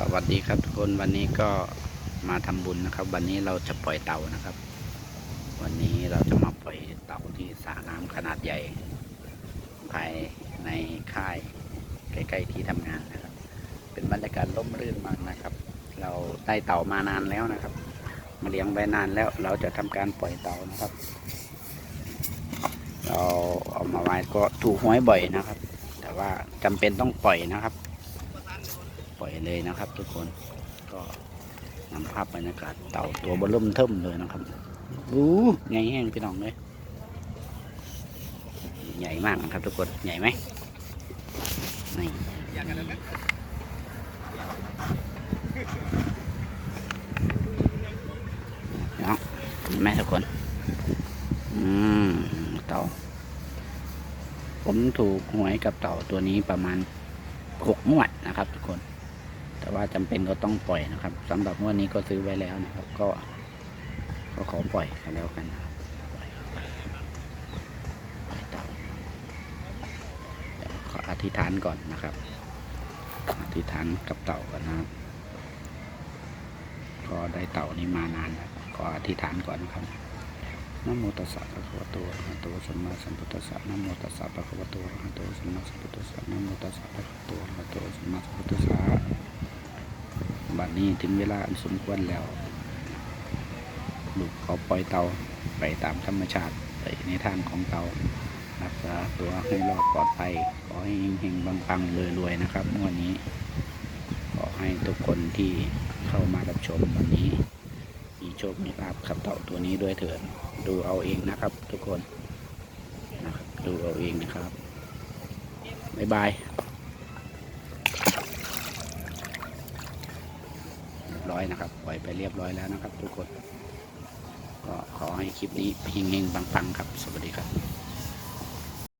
สวัสดีครับทุกคนวันนี้ก็มาทำบุญนะครับ วันนี้เราจะปล่อยเต่านะครับ วันนี้เราจะมาปล่อยเต่าที่สระน้ำขนาดใหญ่ ภายในค่ายใกล้ๆที่ทำงานนะครับ เป็นบรรยากาศร่มรื่นมากนะครับ เราได้เต่ามานานแล้วนะครับ มาเลี้ยงไว้นานแล้วเราจะทำการปล่อยเต่านะครับ เราเอามาไว้ก็ถูกหวยบ่อยนะครับ แต่ว่าจำเป็นต้องปล่อยนะครับ อยเลยนะครับ ทุกคนก็นำภาพบรรยากาศเต่าตัวบนเริ่มเทิมเลยนะครับอู้ไงแห้งพี่น้องเลยใหญ่มากนะครับ ทุกคนใหญ่ไหมนี่เนาะเห็นไหมทุกคน อืมเต่า ผมถูกหวยกับเต่าตัวนี้ประมาณหกงวดนะครับ ทุกคน แต่ว่าจำเป็นก็ต้องปล่อยนะครับสำหรับงวดนี้ก็ซื้อไว้แล้วนะครับ ก็ก็ขอปล่อยกันแล้วกันอยปล่อยเต่าเดี๋ยวขออธิษฐานก่อนนะครับอธิษฐานกับเต่าก่อนนะครับก็ได้เต่านี้มานานแล้วขออธิษฐานก่อนนะครับนโมตัสสะภะคะวะโตอะระหะโตสัมมาสัมพุทธัสสะนโมตัสสะภะคะวะโตอะระหะโตสัมมาสัมพุทธัสสะนโมตัสสะภะคะวะโตอะระหะโตสัมมาสัมพุทธัสสะ นี้ถึงเวลาอันสมควรแล้ว ลูกเขาปล่อยเตาไปตามธรรมชาติไปในทางของเตารักษาตัวให้รอดปลอดภัยขอให้เฮงๆปังๆรวยๆนะครับงวดนี้ขอให้ทุกคนที่เข้ามารับชมวันนี้ มีโชคมีลาภขับเต่าตัวนี้ด้วยเถิดดูเอาเองนะครับ ทุกคนนะครับดูเอาเองนะครับบ๊ายบาย นะครับ ปล่อยไปเรียบร้อยแล้วนะครับ ทุกคน ก็ขอให้คลิปนี้เฮงๆปังๆครับ สวัสดีครับ